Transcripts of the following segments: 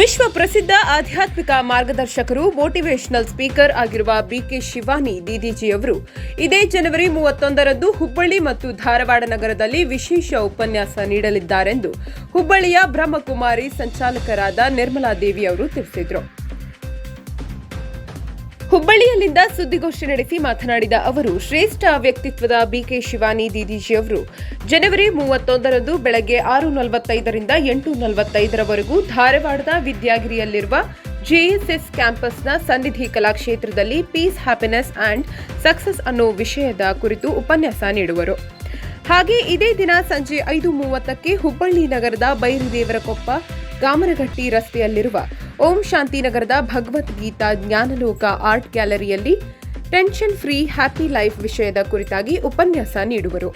ವಿಶ್ವ ಪ್ರಸಿದ್ಧ ಆಧ್ಯಾತ್ಮಿಕ ಮಾರ್ಗದರ್ಶಕರು ಮೋಟಿವೇಶನಲ್ ಸ್ಪೀಕರ್ ಆಗಿರುವ ಬಿಕೆ ಶಿವಾನಿ ದೀದೀಜಿಯವರು ಇದೇ ಜನವರಿ ಮೂವತ್ತೊಂದರಂದು ಹುಬ್ಬಳ್ಳಿ ಮತ್ತು ಧಾರವಾಡ ನಗರದಲ್ಲಿ ವಿಶೇಷ ಉಪನ್ಯಾಸ ನೀಡಲಿದ್ದಾರೆಂದು ಹುಬ್ಬಳ್ಳಿಯ ಬ್ರಹ್ಮಕುಮಾರಿ ಸಂಚಾಲಕರಾದ ನಿರ್ಮಲಾ ದೇವಿ ಅವರು ತಿಳಿಸಿದರು. ಹುಬ್ಬಳ್ಳಿಯಲ್ಲಿಂದ ಸುದ್ದಿಗೋಷ್ಠಿ ನಡೆಸಿ ಮಾತನಾಡಿದ ಅವರು, ಶ್ರೇಷ್ಠ ವ್ಯಕ್ತಿತ್ವದ ಬಿಕೆ ಶಿವಾನಿ ದೀದಿಜಿಯವರು ಜನವರಿ ಮೂವತ್ತೊಂದರಂದು ಬೆಳಗ್ಗೆ ಆರು ನಲವತ್ತೈದರಿಂದ ಎಂಟು ನಲವತ್ತೈದರವರೆಗೂ ಧಾರವಾಡದ ವಿದ್ಯಾಗಿರಿಯಲ್ಲಿರುವ ಜೆಎಸ್ಎಸ್ ಕ್ಯಾಂಪಸ್ನ ಸನ್ನಿಧಿ ಕಲಾಕ್ಷೇತ್ರದಲ್ಲಿ ಪೀಸ್, ಹ್ಯಾಪಿನೆಸ್ ಆ್ಯಂಡ್ ಸಕ್ಸಸ್ ಅನ್ನೋ ವಿಷಯದ ಕುರಿತು ಉಪನ್ಯಾಸ ನೀಡುವರು. ಹಾಗೆ ಇದೇ ದಿನ ಸಂಜೆ ಐದು ಮೂವತ್ತಕ್ಕೆ ಹುಬ್ಬಳ್ಳಿ ನಗರದ ಬೈರುದೇವರಕೊಪ್ಪ ಗಾಮನಗಟ್ಟಿ ರಸ್ತೆಯಲ್ಲಿರುವ ಓಂ ಶಾಂತಿನಗರದ ಭಗವದ್ಗೀತಾ ಜ್ಞಾನಲೋಕ ಆರ್ಟ್ ಗ್ಯಾಲರಿಯಲ್ಲಿ ಟೆನ್ಷನ್ ಫ್ರೀ ಹ್ಯಾಪಿ ಲೈಫ್ ವಿಷಯದ ಕುರಿತಾಗಿ ಉಪನ್ಯಾಸ ನೀಡುವರು.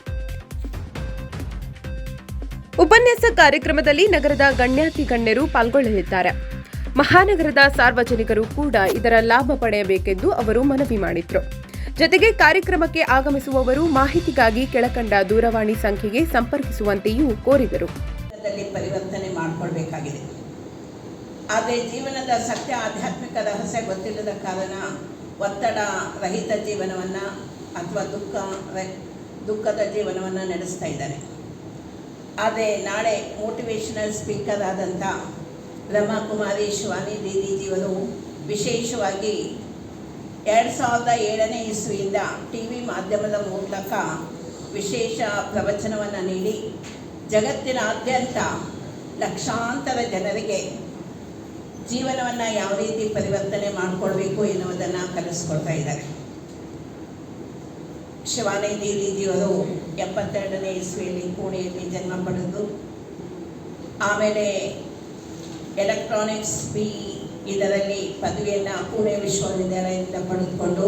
ಉಪನ್ಯಾಸ ಕಾರ್ಯಕ್ರಮದಲ್ಲಿ ನಗರದ ಗಣ್ಯಾತಿ ಗಣ್ಯರು ಪಾಲ್ಗೊಳ್ಳಲಿದ್ದಾರೆ. ಮಹಾನಗರದ ಸಾರ್ವಜನಿಕರು ಕೂಡ ಇದರ ಲಾಭ ಪಡೆಯಬೇಕೆಂದು ಅವರು ಮನವಿ ಮಾಡಿದರು. ಜತೆಗೆ ಕಾರ್ಯಕ್ರಮಕ್ಕೆ ಆಗಮಿಸುವವರು ಮಾಹಿತಿಗಾಗಿ ಕೆಳಕಂಡ ದೂರವಾಣಿ ಸಂಖ್ಯೆಗೆ ಸಂಪರ್ಕಿಸುವಂತೆಯೂ ಕೋರಿದರು. ಪರಿವರ್ತನೆ ಮಾಡಿಕೊಳ್ಬೇಕಾಗಿದೆ. ಆದರೆ ಜೀವನದ ಸತ್ಯ ಆಧ್ಯಾತ್ಮಿಕ ರಹಸ್ಯ ಗೊತ್ತಿಲ್ಲದ ಕಾರಣ ಒತ್ತಡ ರಹಿತ ಜೀವನವನ್ನು ಅಥವಾ ದುಃಖ ದುಃಖದ ಜೀವನವನ್ನು ನಡೆಸ್ತಾ ಇದ್ದಾರೆ. ಆದರೆ ನಾಳೆ ಮೋಟಿವೇಶನಲ್ ಸ್ಪೀಕರ್ ಆದಂಥ ಬ್ರಹ್ಮಕುಮಾರಿ ಶಿವಾನಿ ದೀದಿಜಿಯವರು ವಿಶೇಷವಾಗಿ ಎರಡು ಸಾವಿರದ ಏಳನೇ ಇಸ್ವಿಯಿಂದ ಟಿ ವಿ ಮಾಧ್ಯಮದ ಮೂಲಕ ವಿಶೇಷ ಪ್ರವಚನವನ್ನು ನೀಡಿ ಜಗತ್ತಿನಾದ್ಯಂತ ಲಕ್ಷಾಂತರ ಜನರಿಗೆ ಜೀವನವನ್ನು ಯಾವ ರೀತಿ ಪರಿವರ್ತನೆ ಮಾಡಿಕೊಳ್ಬೇಕು ಎನ್ನುವುದನ್ನು ಕಲಿಸ್ಕೊಳ್ತಾ ಇದ್ದಾರೆ. ದೇವಿ ದೀದಿಜಿಯವರು ಎಪ್ಪತ್ತೆರಡನೇ ಇಸ್ವಿಯಲ್ಲಿ ಪುಣೆಯಲ್ಲಿ ಜನ್ಮ ಪಡೆದು, ಆಮೇಲೆ ಎಲೆಕ್ಟ್ರಾನಿಕ್ಸ್ ಬಿ ಇದರಲ್ಲಿ ಪದವಿಯನ್ನು ಪುಣೆ ವಿಶ್ವವಿದ್ಯಾಲಯದಿಂದ ಪಡೆದುಕೊಂಡು,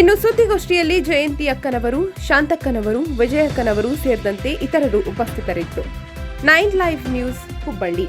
ಇನ್ನು ಸುದ್ದಿಗೋಷ್ಠಿಯಲ್ಲಿ ಜಯಂತಿ ಅಕ್ಕನವರು, ಶಾಂತಕ್ಕನವರು, ವಿಜಯಕ್ಕನವರು ಸೇರಿದಂತೆ ಇತರರು ಉಪಸ್ಥಿತರಿತ್ತು ನೈನ್ ಲೈವ್ ನ್ಯೂಸ್ ಹುಬ್ಬಳ್ಳಿ.